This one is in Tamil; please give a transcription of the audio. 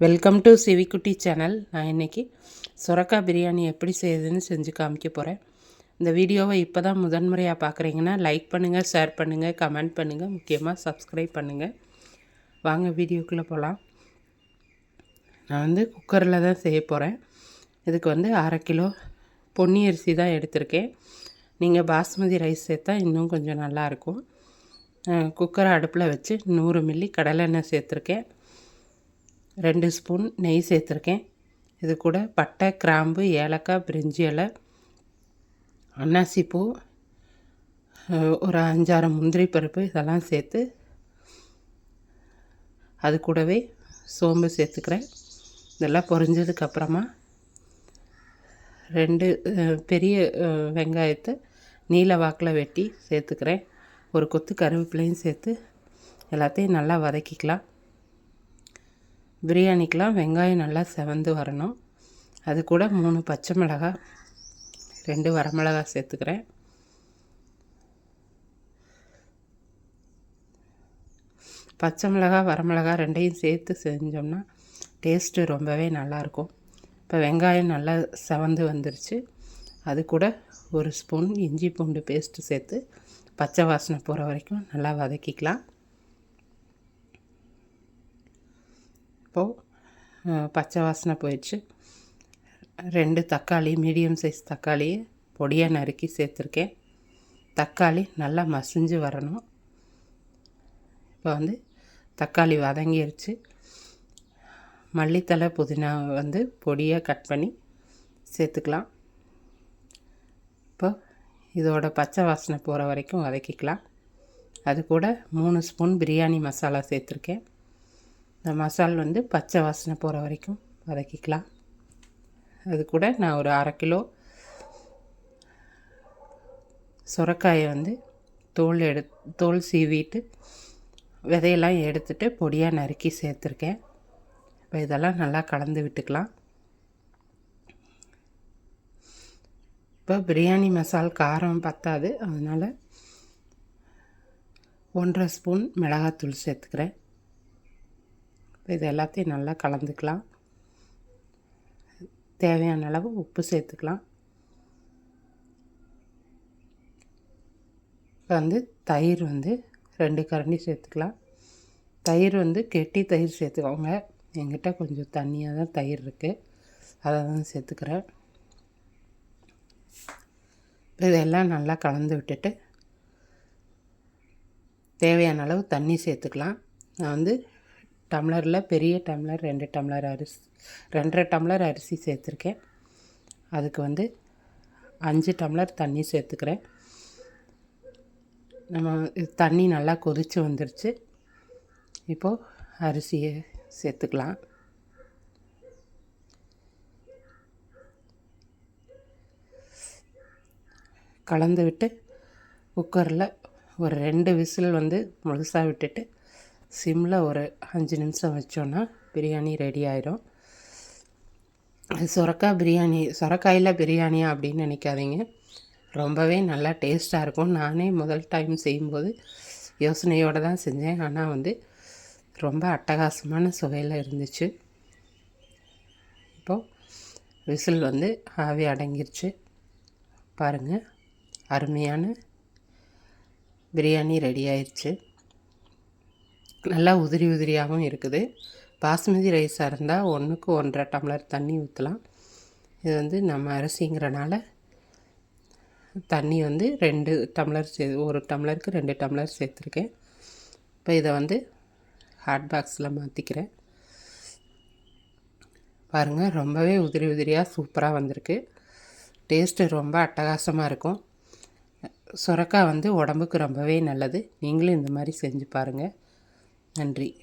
வெல்கம் டு சிவிக்குட்டி சேனல் நான் இன்றைக்கி சுரக்கா பிரியாணி எப்படி செய்யுதுன்னு செஞ்சு காமிக்க போகிறேன் இந்த வீடியோவை இப்போ தான் முதன்முறையாக பார்க்குறீங்கன்னா லைக் பண்ணுங்கள் ஷேர் பண்ணுங்கள் கமெண்ட் பண்ணுங்கள் முக்கியமாக சப்ஸ்கிரைப் பண்ணுங்கள் வாங்க வீடியோக்குள்ளே போகலாம் நான் வந்து குக்கரில் தான் செய்ய போகிறேன் இதுக்கு வந்து அரை கிலோ பொன்னி அரிசி தான் எடுத்திருக்கேன். நீங்கள் பாஸ்மதி ரைஸ் சேர்த்தா இன்னும் கொஞ்சம் நல்லாயிருக்கும் குக்கரை அடுப்பில் வச்சு நூறு மில்லி கடலெண்ணெய் சேர்த்துருக்கேன். ரெண்டு ஸ்பூன் நெய் சேர்த்துருக்கேன். இது கூட பட்டை கிராம்பு ஏலக்காய் பிரிஞ்சி இலை அன்னாசிப்பூ ஒரு அஞ்சாறு முந்திரி பருப்பு இதெல்லாம் சேர்த்து அது கூடவே சோம்பு சேர்த்துக்கிறேன். இதெல்லாம் பொரிஞ்சதுக்கப்புறமா ரெண்டு பெரிய வெங்காயத்தை நீல வாக்கில் வெட்டி சேர்த்துக்கிறேன். ஒரு கொத்து கருவேப்பிலையும் சேர்த்து எல்லாத்தையும் நல்லா வதக்கிக்கலாம். பிரியாணிக்கெலாம் வெங்காயம் நல்லா செவந்து வரணும். அது கூட மூணு பச்சை மிளகாய் ரெண்டு வரமிளகாய் சேர்த்துக்கிறேன். பச்சை மிளகாய் வரமிளகாய் ரெண்டையும் சேர்த்து செஞ்சோம்னா டேஸ்ட்டு ரொம்பவே நல்லாயிருக்கும். இப்போ வெங்காயம் நல்லா செவந்து வந்துருச்சு. அது கூட ஒரு ஸ்பூன் இஞ்சி பூண்டு பேஸ்ட்டு சேர்த்து பச்சை வாசனை போகிற வரைக்கும் நல்லா வதக்கிக்கலாம். இப்போது பச்சை வாசனை போயிடுச்சு ரெண்டு தக்காளி மீடியம் சைஸ் தக்காளியை பொடியாக நறுக்கி சேர்த்துருக்கேன் தக்காளி நல்லா மசிஞ்சு வரணும் இப்போ வந்து தக்காளி வதங்கிருச்சு மல்லித்தலை புதினா வந்து பொடியாக கட் பண்ணி சேர்த்துக்கலாம் இப்போ இதோட பச்சை வாசனை போகிற வரைக்கும் வதக்கிக்கலாம் அது கூட மூணு ஸ்பூன் பிரியாணி மசாலா சேர்த்துருக்கேன் இந்த மசால் வந்து பச்சை வாசனை போகிற வரைக்கும் வதக்கிக்கலாம். அது கூட நான் ஒரு அரை கிலோ சுரக்காயை வந்து தோல் எடு தோல் சீவிட்டு விதையெல்லாம் எடுத்துட்டு பொடியாக நறுக்கி சேர்த்துருக்கேன். இப்போ இதெல்லாம் நல்லா கலந்து விட்டுக்கலாம். இப்போ பிரியாணி மசால் காரம் பத்தாது. அதனால் ஒன்றரை ஸ்பூன் மிளகாத்தூள் சேர்த்துக்கிறேன். இது எல்லாத்தையும் நல்லா கலந்துக்கலாம். தேவையான அளவு உப்பு சேர்த்துக்கலாம். வந்து தயிர் வந்து ரெண்டு கரண்டி சேர்த்துக்கலாம். தயிர் வந்து கெட்டி தயிர் சேர்த்துக்கோங்க. என்கிட்ட கொஞ்சம் தண்ணியாக தான் தயிர் இருக்குது அதை தான் சேர்த்துக்கிறேன். இதெல்லாம் நல்லா கலந்து விட்டுட்டு தேவையான அளவு தண்ணி சேர்த்துக்கலாம். நான் வந்து டம்ளரில் பெரிய டம்ளர் ரெண்டு டம்ளர் அரிசி ரெண்டரை டம்ளர் அரிசி சேர்த்துருக்கேன். அதுக்கு வந்து அஞ்சு டம்ளர் தண்ணி சேர்த்துக்கிறேன். நம்ம தண்ணி நல்லா கொதித்து வந்துருச்சு. இப்போது அரிசியை சேர்த்துக்கலாம். கலந்து விட்டு குக்கரில் ஒரு ரெண்டு விசில் வந்து முழுசாக விட்டுட்டு சிம்மில் ஒரு அஞ்சு நிமிஷம் வச்சோன்னா பிரியாணி ரெடி ஆயிடும் சுரக்காய் பிரியாணி சுரக்காயில் பிரியாணியா அப்படின்னு நினைக்காதீங்க. ரொம்பவே நல்லா டேஸ்ட்டாக இருக்கும். நானே முதல் டைம் செய்யும்போது யோசனையோடு தான் செஞ்சேன். ஆனால் வந்து ரொம்ப அட்டகாசமான சுவையில் இருந்துச்சு. இப்போது விசில் வந்து ஆவி அடங்கிருச்சு. பாருங்கள் அருமையான பிரியாணி ரெடி ஆயிடுச்சு நல்லா உதிரி உதிரியாகவும் இருக்குது. பாஸ்மதி ரைஸாக இருந்தால் ஒன்றுக்கு ஒன்றரை டம்ளர் தண்ணி ஊற்றலாம் இது வந்து நம்ம அரிசிங்கிறனால தண்ணி வந்து ரெண்டு டம்ளர் சே ஒரு டம்ளருக்கு ரெண்டு டம்ளர் சேர்த்துருக்கேன். இப்போ இதை வந்து ஹாட் பாக்ஸில் மாற்றிக்கிறேன் பாருங்கள் ரொம்பவே உதிரி உதிரியாக சூப்பராக வந்திருக்கு. டேஸ்ட்டு ரொம்ப அட்டகாசமாக இருக்கும். சுரக்காய் வந்து உடம்புக்கு ரொம்பவே நல்லது. நீங்களும் இந்த மாதிரி செஞ்சு பாருங்கள் நன்றி.